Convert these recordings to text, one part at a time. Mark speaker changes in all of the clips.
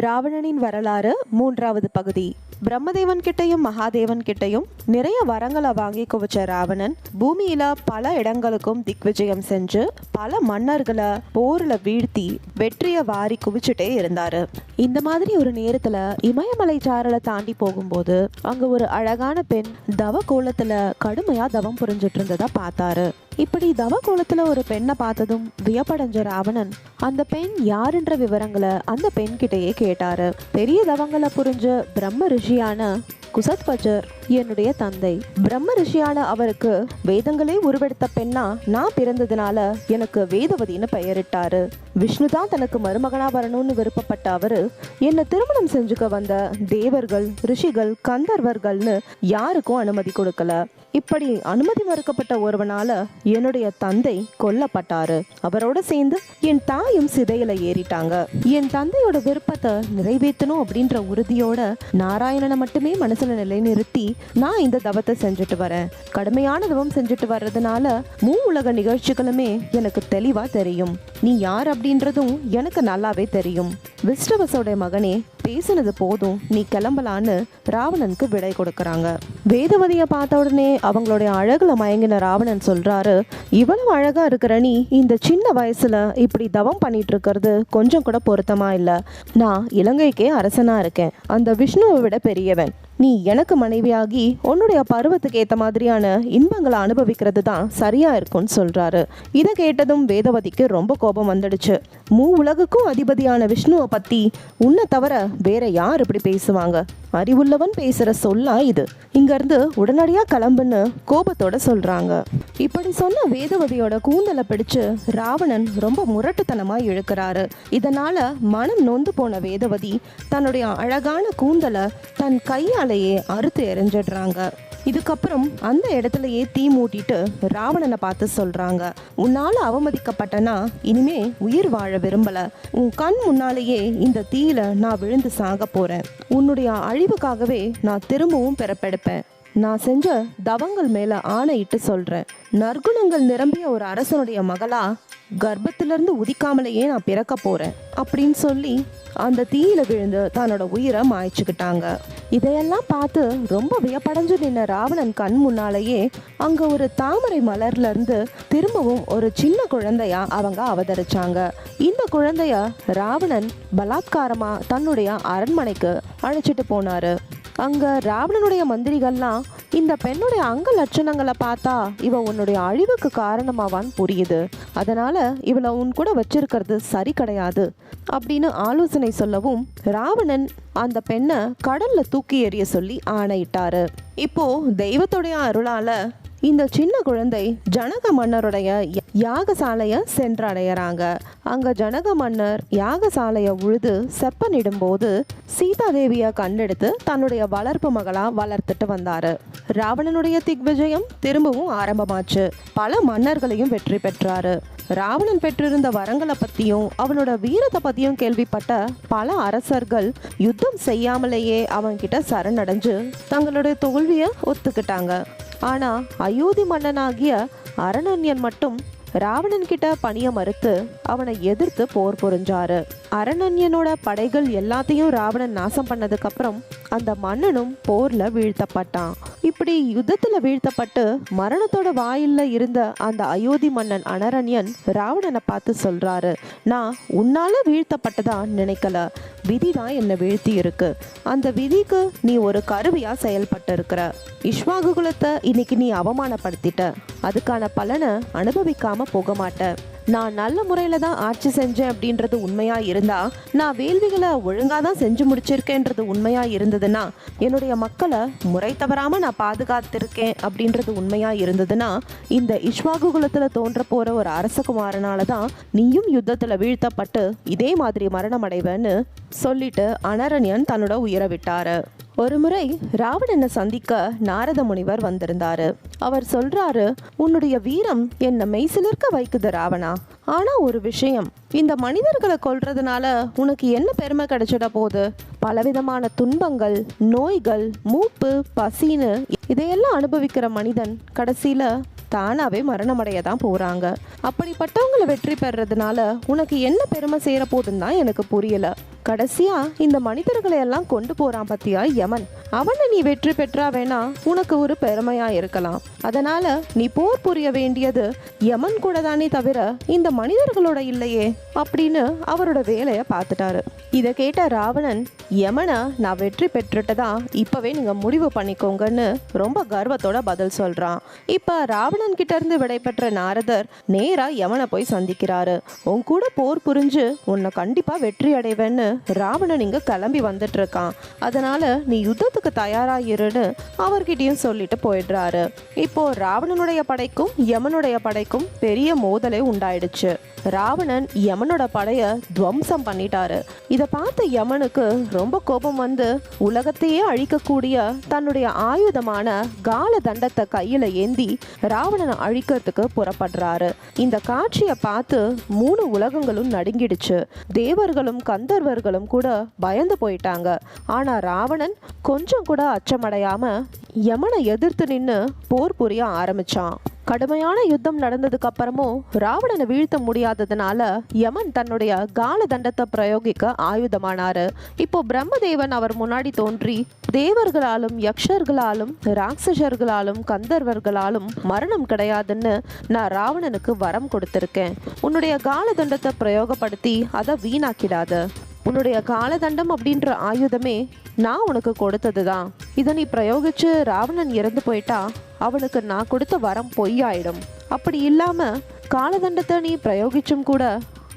Speaker 1: ராவணனின் வரலாறு மூன்றாவது பகுதி. பிரம்மதேவன் கிட்டையும் மகாதேவன் கிட்டையும் நிறைய வரங்களை வாங்கி குவிச்ச ராவணன் பூமியில பல இடங்களுக்கும் திக்விஜயம் செஞ்சு பல மன்னர்களை போர்ல வீழ்த்தி வெற்றியை வாரி குவிச்சுட்டே இருந்தாரு. இந்த மாதிரி ஒரு நேரத்துல இமயமலை சாரலை தாண்டி போகும்போது அங்க ஒரு அழகான பெண் தவ கோலத்துல கடுமையா தவம் புரிஞ்சிட்டு இருந்ததா பார்த்தாரு. இப்படி தவ கோலத்துல ஒரு பெண்ணை பார்த்ததும் வியப்படைஞ்ச ராவணன் அந்த பெண் யாருன்ற விவரங்களை அந்த பெண் கிட்டயே கேட்டாரு. பெரிய தவங்களை புரிஞ்ச பிரம்ம ரிஷியான குசத்வஜர் என்னுடைய தந்தை. பிரம்ம ரிஷியான அவருக்கு வேதங்களே உருவெடுத்த பெண்ணா நான் பிறந்ததுனால எனக்கு வேதவதின்னு பெயரிட்டாரு. விஷ்ணு தான் தனக்கு மருமகனா வரணும்னு விருப்பப்பட்ட அவரு என்னை திருமணம் செஞ்சுக்க வந்த தேவர்கள் ரிஷிகள் கந்தர்வர்கள்னு யாருக்கும் அனுமதி கொடுக்கல. இப்படி அனுமதி மறுக்கப்பட்ட ஒருவனால என்னுடைய தந்தை கொல்லப்பட்டாரு. அவரோட சேர்ந்து என் தாயும் சிதையில ஏறிட்டாங்க. என் தந்தையோட விருப்பத்தை நிறைவேற்றணும் அப்படின்ற உறுதியோட நாராயணனை மட்டுமே மனசுல நிலைநிறுத்தி நான் இந்த தவத்தை செஞ்சுட்டு வரேன். கடுமையான தவம் செஞ்சுட்டு வர்றதுனால மூ உலக நிகழ்ச்சிகளுமே எனக்கு தெளிவா தெரியும். நீ யார் அப்படின்றதும் எனக்கு நல்லாவே தெரியும். விஸ்ரவசோடைய மகனே பேசினது போதும் நீ கிளம்பலான்னு ராவணனுக்கு விடை கொடுக்கறாங்க. வேதவதியை பார்த்த உடனே அவங்களுடைய அழகுல மயங்கின ராவணன் சொல்றாரு இவ்வளவு அழகா இருக்கிற நீ இந்த சின்ன வயசுல இப்படி தவம் பண்ணிட்டு இருக்கிறது கொஞ்சம் கூட பொருத்தமா இல்ல. நான் இலங்கைக்கே அரசனா இருக்கேன். அந்த விஷ்ணுவை விட பெரியவன். நீ எனக்கு மனைவியாகி உன்னுடைய பருவத்துக்கு ஏற்ற மாதிரியான இன்பங்களை அனுபவிக்கிறது தான் சரியா இருக்கும்னு சொல்றாரு. இதை கேட்டதும் வேதவதிக்கு ரொம்ப கோபம் வந்துடுச்சு. மூ உலகுக்கும் அதிபதியான விஷ்ணுவை பத்தி உன்னை தவிர வேற யார் இப்படி பேசுவாங்க? அறிவுள்ளவன் பேசுற சொல்லா இது. இங்க இருந்து உடனடியா கிளம்புன்னு கோபத்தோட சொல்றாங்க. இப்படி சொன்ன வேதவதியோட கூந்தலை பிடிச்சு ராவணன் ரொம்ப முரட்டுத்தனமா இழுக்கிறாரு. இதனால மனம் நொந்து போன வேதவதி தன்னுடைய அழகான கூந்தலை தன் கையாலேயே அறுத்து எறிஞ்சிடுறாங்க. இதுக்கப்புறம் அந்த இடத்துலயே தீ மூட்டிட்டு ராவணனை பார்த்து சொல்றாங்க. உன்னால அவமதிக்கப்பட்டனா இனிமே உயிர் வாழ விரும்பல. உன் கண் முன்னாலேயே இந்த தீயில நான் விழுந்து சாக போறேன். உன்னுடைய அழிவுக்காகவே நான் திரும்பவும் பிறப்பெடுப்பேன். நான் செஞ்ச தவங்கள் மேல ஆணையிட்டு சொல்றேன். நற்குணங்கள் நிரம்பிய ஒரு அரசனுடைய மகளா கர்ப்பத்திலிருந்து உதிக்காமலேயே நான் பிறக்க போறேன் அப்படின்னு சொல்லி அந்த தீயில விழுந்து தன்னோட உயிரை மாய்ச்சிக்கிட்டாங்க. இதையெல்லாம் பார்த்து ரொம்ப வியப்படைஞ்சு நின்ன ராவணன் கண் முன்னாலேயே அங்க ஒரு தாமரை மலர்ல இருந்து திரும்பவும் ஒரு சின்ன குழந்தையா அவங்க அவதரிச்சாங்க. இந்த குழந்தைய ராவணன் பலாத்காரமா தன்னுடைய அரண்மனைக்கு அழைச்சிட்டு போனாரு. அங்கே ராவணனுடைய மந்திரிகள்லாம் இந்த பெண்ணுடைய அங்க லட்சணங்களை பார்த்தா இவ உன்னுடைய அழிவுக்கு காரணமாவான்னு புரியுது. அதனால இவளை உன் கூட வச்சிருக்கிறது சரி கிடையாது அப்படின்னு ஆலோசனை சொல்லவும் ராவணன் அந்த பெண்ணை கடல்ல தூக்கி எறிய சொல்லி ஆணையிட்டாரு. இப்போ தெய்வத்துடைய அருளால இந்த சின்ன குழந்தை ஜனக மன்னருடைய யாகசாலையை யாகசாலைய சென்றடையறாங்க. அங்க ஜனக மன்னர் யாகசாலைய உழுது செப்பனிடும்போது சீதாதேவிய கண்டெடுத்து தன்னுடைய வளர்ப்பு மகளா வளர்த்துட்டு வந்தாரு. ராவணனுடைய திக்விஜயம் திரும்பவும் ஆரம்பமாச்சு. பல மன்னர்களையும் வெற்றி பெற்றாரு. ராவணன் பெற்றிருந்த வரங்களை பத்தியும் அவனோட வீரத்தை பத்தியும் கேள்விப்பட்ட பல அரசர்கள் யுத்தம் செய்யாமலேயே அவன்கிட்ட சரணடைஞ்சு தங்களுடைய தோல்வியை ஒத்துக்கிட்டாங்க. ஆனா அயோத்தி மன்னனாகிய அரணன்யன் மட்டும் ராவணன் கிட்ட பணிய மறுத்து அவனை எதிர்த்து போர் புரிஞ்சாரு. அரணன்யனோட படைகள் எல்லாத்தையும் ராவணன் நாசம் பண்ணதுக்கு அப்புறம் அந்த மன்னனும் போர்ல வீழ்த்தப்பட்டான். இப்படி யுத்தத்துல வீழ்த்தப்பட்டு மரணத்தோட வாயில்ல இருந்த அந்த அயோத்தி மன்னன் அனரண்யன் ராவணனை பார்த்து சொல்றாரு நான் உன்னால வீழ்த்தப்பட்டதா நினைக்கல. விதி தான் என்னை வீழ்த்தி இருக்கு அந்த விதிக்கு நீ ஒரு கருவியா செயல்பட்டு இருக்கிற இஷ்வாகு குலத்தை இன்னைக்கு நீ அவமானப்படுத்திட்ட. அதுக்கான பலனை அனுபவிக்காம போக மாட்ட நான் நல்ல முறையில தான் ஆட்சி செஞ்சேன் அப்படின்றது உண்மையா இருந்தா நான் வேள்விகளை ஒழுங்கா தான் செஞ்சு முடிச்சிருக்கேன்றது உண்மையா இருந்ததுன்னா என்னுடைய மக்களை முறை தவறாம நான் பாதுகாத்திருக்கேன் அப்படின்றது உண்மையா இருந்ததுன்னா இந்த இஷ்வாகு குலத்துல தோன்ற போற ஒரு அரசகுமாரனால தான் நீயும் யுத்தத்துல வீழ்த்தப்பட்டு இதே மாதிரி மரணம் அடைவேன்னு சொல்லிட்டு அனரண்யன் தன்னோட உயிரை விட்டாரு. ஒரு முறை ராவணனை சந்திக்க நாரத முனிவர் வந்திருந்தாரு. அவர் சொல்றாரு உன்னுடைய வீரம் என்ன மெய்சிலிருக்க வைக்குது ராவணா. ஆனா ஒரு விஷயம் இந்த மனிதர்களை கொல்றதுனால உனக்கு என்ன பெருமை கிடைச்சிட போகுது? பலவிதமான துன்பங்கள் நோய்கள் மூப்பு பசின்னு இதையெல்லாம் அனுபவிக்கிற மனிதன் கடைசியில தானாகவே மரணமடைய தான் போகிறாங்க அப்படிப்பட்டவங்களை வெற்றி பெறதுனால உனக்கு என்ன பெருமை சேர போதுன்னு தான் எனக்கு புரியல. கடைசியா இந்த மனிதர்களை எல்லாம் கொண்டு போறான் பத்தியா யமன். அவனை நீ வெற்றி பெற்றா வேணா உனக்கு ஒரு பெருமையா இருக்கலாம். அதனால நீ போர் புரிய வேண்டியது யமன் கூட தானே தவிர இந்த மனிதர்களோட இல்லையே அப்படின்னு அவரோட வேலையை பார்த்துட்டாரு. இதை கேட்ட ராவணன் யமனை நான் வெற்றி பெற்றுட்டதா? இப்போவே நீங்கள் முடிவு பண்ணிக்கோங்கன்னு ரொம்ப கர்வத்தோட பதில் சொல்கிறான் இப்போ ராவணன் கிட்டேருந்து விடைபெற்ற நாரதர் நேராக யமனை போய் சந்திக்கிறாரு. உன் கூட போர் புரிஞ்சு உன்னை கண்டிப்பாக வெற்றி அடைவேன்னு ராவணன் இங்கே கிளம்பி வந்துட்டு இருக்கான். அதனால் நீ யுத்தத்துக்கு தயாராகிருன்னு அவர்கிட்டயும் சொல்லிட்டு போயிடுறாரு. இப்போ ராவணனுடைய படைக்கும் யமனுடைய படைக்கும் பெரிய மோதலே உண்டாயிடுச்சு. ராவணன் யமனோட படைய துவம்சம் பண்ணிட்டாரு. இதை பார்த்த யமனுக்கு ரொம்ப கோபம் வந்து உலகத்தையே அழிக்கக்கூடிய தன்னுடைய ஆயுதமான கால தண்டத்தை கையில ஏந்தி ராவணனை அழிக்கிறதுக்கு புறப்படுறாரு. இந்த காட்சியை பார்த்து மூணு உலகங்களும் நடுங்கிடுச்சு. தேவர்களும் கந்தர்வர்களும் கூட பயந்து போயிட்டாங்க. ஆனா ராவணன் கொஞ்சம் கூட அச்சமடையாம யமனை எதிர்த்து நின்று போர் புரிய ஆரம்பிச்சான். கடுமையான யுத்தம் நடந்ததுக்கு அப்புறமும் ராவணனை வீழ்த்த முடியாததுனால யமன் தன்னுடைய கால தண்டத்தை பிரயோகிக்க ஆயுதமானாரு. இப்போ பிரம்மதேவன் அவர் முன்னாடி தோன்றி தேவர்களாலும் யக்ஷர்களாலும் ராட்சசர்களாலும் கந்தர்வர்களாலும் மரணம் கிடையாதுன்னு நான் ராவணனுக்கு வரம் கொடுத்திருக்கேன். உன்னுடைய கால தண்டத்தை பிரயோகப்படுத்தி அதை வீணாக்கிடாத. உன்னுடைய காலதண்டம் அப்படின்ற ஆயுதமே நான் உனக்கு கொடுத்தது தான் இதை நீ பிரயோகிச்சு ராவணன் இறந்து போயிட்டா அவனுக்கு நான் கொடுத்த வரம் பொய்யாயிடும். அப்படி இல்லாம காலதண்டத்தை நீ பிரயோகிச்சும் கூட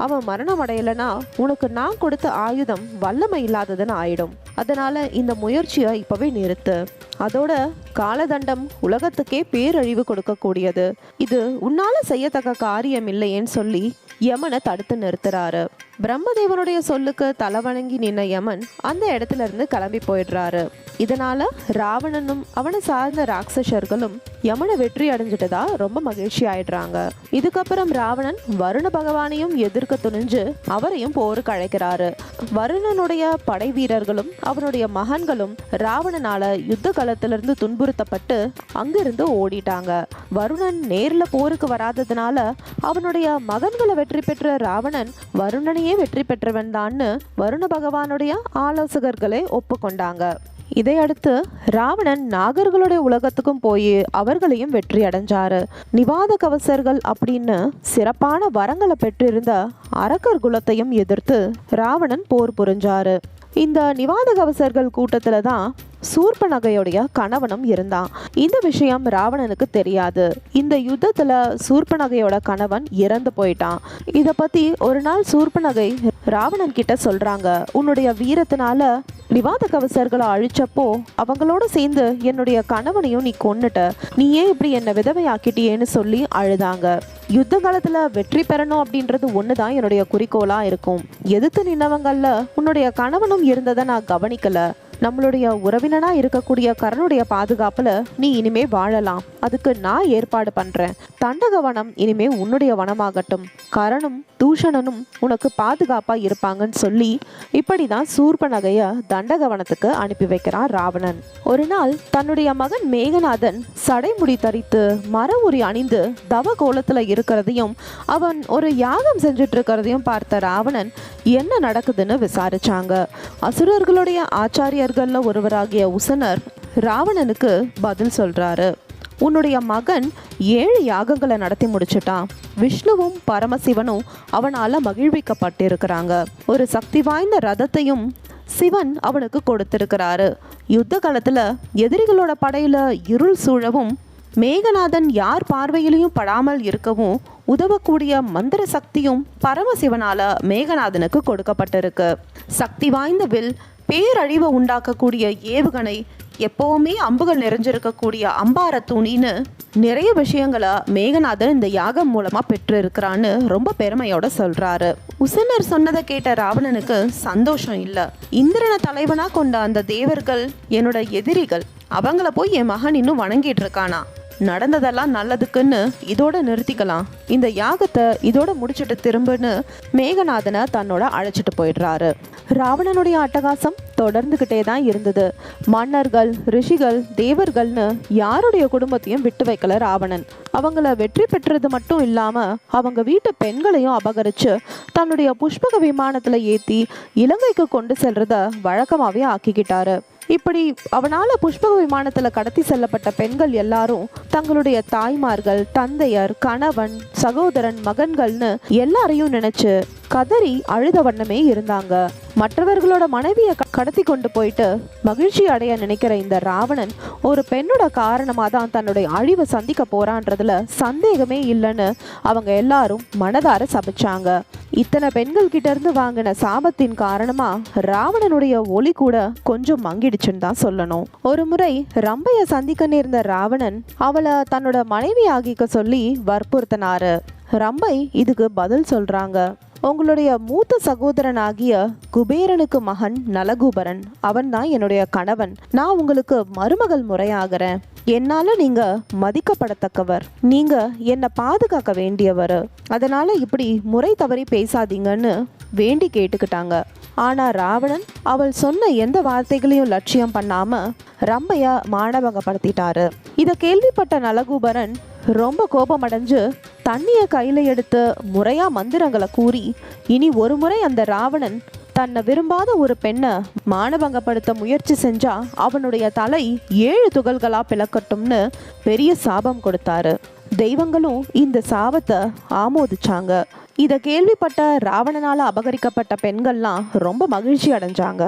Speaker 1: அவன் மரணம் அடையலைன்னா உனக்கு நான் கொடுத்த ஆயுதம் வல்லமை இல்லாததுன்னு ஆயிடும். அதனால இந்த முயற்சியை இப்போவே நிறுத்து. அதோட காலதண்டம் உலகத்துக்கே பேரழிவு கொடுக்கக்கூடியது. இது உன்னால செய்யத்தக்க காரியம் இல்லையேன்னு சொல்லி யமனை தடுத்து நிறுத்துறாரு. பிரம்மதேவனுடைய சொல்லுக்கு தலைவணங்கி நின்ன யமன் அந்த இடத்துல இருந்து கிளம்பி போயிடுறாரு. இதனால ராவணனும் அவனை சார்ந்த ராட்சசர்களும் யமனை வெற்றி அடைஞ்சிட்டதா ரொம்ப மகிழ்ச்சி ஆயிடுறாங்க. இதுக்கப்புறம் ராவணன் வருண பகவானையும் எதிர்க்க துணிஞ்சு அவரையும் போருக்கு அழைக்கிறாரு. வருணனுடைய படை வீரர்களும் அவனுடைய மகன்களும் ராவணனால யுத்த களத்திலிருந்து துன்புறுத்தப்பட்டு அங்கிருந்து ஓடிட்டாங்க. வருணன் நேர்ல போருக்கு வராததுனால அவனுடைய மகன்களை வெற்றி பெற்ற ராவணன் வருணனையே வெற்றி பெற்றவன் தான்னு வருண பகவானுடைய ஆலோசகர்களே ஒப்புக்கொண்டாங்க. இதையடுத்து ராவணன் நாகர்களுடைய உலகத்துக்கும் போய் அவர்களையும் வெற்றி அடைஞ்சாரு. நிவாத கவசர்கள் அப்படின்னு சிறப்பான வரங்களை பெற்றிருந்த அரக்கர் குலத்தையும் எதிர்த்து ராவணன் போர் புரிஞ்சாரு. இந்த நிவாத கவசர்கள் கூட்டத்துல தான் சூர்பனகையுடைய கணவனும் இருந்தான். இந்த விஷயம் ராவணனுக்கு தெரியாது. இந்த யுத்தத்துல சூர்பனகையோட கணவன் இறந்து போயிட்டான். இத பத்தி ஒரு நாள் சூர்பனகை ராவணன் கிட்ட சொல்றாங்க. உன்னுடைய வீரத்தினால நிவாத கவசர்களை அழிச்சப்போ அவங்களோட சேர்ந்து என்னுடைய கணவனையும் நீ கொன்னுட்ட. நீ ஏன் இப்படி என்னை விதவையாக்கிட்டியேன்னு சொல்லி அழுதாங்க. யுத்த காலத்துல வெற்றி பெறணும் அப்படின்றது ஒண்ணுதான் என்னுடைய குறிக்கோளா இருக்கும். எதிர்த்து நின்னவங்கல்ல உன்னுடைய கணவனும் இருந்ததை நான் கவனிக்கல. நம்மளுடைய உறவினனா இருக்கக்கூடிய கரனுடைய பாதுகாப்புல நீ இனிமே வாழலாம். அதுக்கு நான் ஏற்பாடு பண்றேன். தண்டகவனம் இனிமே உன்னுடைய வனமாகட்டும். கரணும் தூஷணனும் உனக்கு பாதுகாப்பா இருப்பாங்கன்னு சொல்லி இப்படிதான் சூர்பனகைய தண்டகவனத்துக்கு அனுப்பி வைக்கிறான் ராவணன். ஒரு நாள் தன்னுடைய மகன் மேகநாதன் சடைமுடி தரித்து மர உரி அணிந்து தவ கோலத்துல இருக்கிறதையும் அவன் ஒரு யாகம் செஞ்சுட்டு இருக்கிறதையும் பார்த்த ராவணன் என்ன நடக்குதுன்னு விசாரிச்சாங்க. அசுரர்களுடைய ஆச்சாரியர்கள்ல ஒருவராகிய உசனர் ராவணனுக்கு பதில் சொல்றாரு. உன்னுடைய மகன் ஏழு யாகங்களை நடத்தி முடிச்சிட்டான். விஷ்ணுவும் பரமசிவனும் அவனால மகிழ்விக்கப்பட்டிருக்கிறாங்க. ஒரு சக்தி வாய்ந்த ரதத்தையும் சிவன் அவனுக்கு கொடுத்திருக்கிறாரு. யுத்த காலத்துல எதிரிகளோட படையில இருள் சூழவும் மேகநாதன் யார் பார்வையிலையும் படாமல் இருக்கவும் உதவக்கூடிய மந்திர சக்தியும் பரமசிவனால மேகநாதனுக்கு கொடுக்கப்பட்டிருக்கு. சக்தி வாய்ந்த வில் பேரழிவை உண்டாக்கக்கூடிய ஏவுகணை எப்பவுமே அம்புகள் நிறைஞ்சிருக்கக்கூடிய அம்பார துணின்னு நிறைய விஷயங்களை மேகநாதன் இந்த யாகம் மூலமாக பெற்று இருக்கிறான்னு ரொம்ப பெருமையோட சொல்கிறாரு உசனர் சொன்னதை கேட்ட ராவணனுக்கு சந்தோஷம் இல்லை. இந்திரனை தலைவனாக கொண்ட அந்த தேவர்கள் என்னோட எதிரிகள் அவங்கள போய் என் மகன் இன்னும் வணங்கிட்டு இருக்கானா? நடந்ததெல்லாம் நல்லதுக்குன்னு இதோட நிறுத்திக்கலாம். இந்த யாகத்தை இதோட முடிச்சிட்டு திரும்புன்னு மேகநாதனை தன்னோட அழைச்சிட்டு போயிடுறாரு. ராவணனுடைய அட்டகாசம் தொடர்ந்துக்கிட்டே தான் இருந்தது. மன்னர்கள் ரிஷிகள் தேவர்கள்னு யாருடைய குடும்பத்தையும் விட்டு வைக்கல ராவணன். அவங்கள வெற்றி பெற்றது மட்டும் இல்லாம அவங்க வீட்டு பெண்களையும் அபகரிச்சு தன்னுடைய புஷ்பக விமானத்துல ஏத்தி இலங்கைக்கு கொண்டு செல்றத வழக்கமாவே ஆக்கிக்கிட்டாரு. இப்படி அவனால புஷ்பக விமானத்துல கடத்தி செல்லப்பட்ட பெண்கள் எல்லாரும் தங்களுடைய தாய்மார்கள் தந்தையர் கணவன் சகோதரன் மகன்கள்னு எல்லாரையும் நினைச்சு கதறி அழுத வண்ணமே இருந்தாங்க. மற்றவர்களோட மனைவியை க- கடத்தி கொண்டு போயிட்டு மகிழ்ச்சி அடைய நினைக்கிற இந்த ராவணன் ஒரு பெண்ணோட காரணமாக தான் தன்னுடைய அழிவை சந்திக்க போறான்றதுல சந்தேகமே இல்லைன்னு அவங்க எல்லாரும் மனதார சபிச்சாங்க. இத்தனை பெண்கள் கிட்ட இருந்து வாங்கின சாபத்தின் காரணமா ராவணனுடைய ஒளி கூட கொஞ்சம் மங்கிடுச்சுன்னு தான் சொல்லணும். ஒரு முறை ரம்பைய சந்திக்க நேர்ந்த ராவணன் அவளை தன்னோட மனைவி ஆகிக்க சொல்லி வற்புறுத்தினாரு. ரம்பை இதுக்கு பதில் சொல்றாங்க. உங்களுடைய மூத்த சகோதரனாகிய குபேரனுக்கு மகன் நலகுபரன். அவன் தான் என்னுடைய கணவன். நான் உங்களுக்கு மருமகள் முறையாகிறேன். என்னால நீங்க மதிக்கப்படத்தக்கவர். நீங்க என்னை பாதுகாக்க வேண்டியவர். அதனால இப்படி முறை தவறி பேசாதீங்கன்னு வேண்டி கேட்டுக்கிட்டாங்க. ஆனா ராவணன் அவள் சொன்ன எந்த வார்த்தைகளையும் லட்சியம் பண்ணாம ரம்பைய மானபங்கப்படுத்திட்டாரு. இதை கேள்விப்பட்ட நலகுபரன் ரொம்ப கோபமடைஞ்சு தண்ணியை கையில் எடுத்து முறையாக மந்திரங்களை கூறி இனி ஒரு முறை அந்த ராவணன் தன்னை விரும்பாத ஒரு பெண்ணை மானபங்கப்படுத்த முயற்சி செஞ்சா அவனுடைய தலை ஏழு துகள்களா பிளக்கட்டும்னு பெரிய சாபம் கொடுத்தாரு. தெய்வங்களும் இந்த சாபத்தை ஆமோதிச்சாங்க. இதை கேள்விப்பட்ட ராவணனால் அபகரிக்கப்பட்ட பெண்கள்லாம் ரொம்ப மகிழ்ச்சி அடைஞ்சாங்க.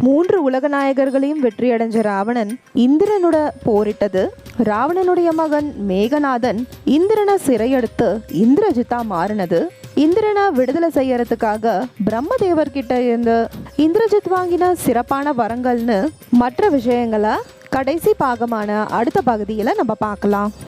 Speaker 1: மூன்று உலக நாயகர்களையும் வெற்றி அடைஞ்ச ராவணன் இந்திரனோட போரிட்டது. ராவணனுடைய மகன் மேகநாதன் இந்திரனை சிறையெடுத்து இந்திரஜித்தா மாறினது. இந்திரனை விடுதலை செய்யறதுக்காக பிரம்மதேவர் கிட்ட இருந்து இந்திரஜித் வாங்கின சிறப்பான வரங்கள்னு மற்ற விஷயங்களை கடைசி பாகமான அடுத்த பகுதியில் நம்ம பார்க்கலாம்.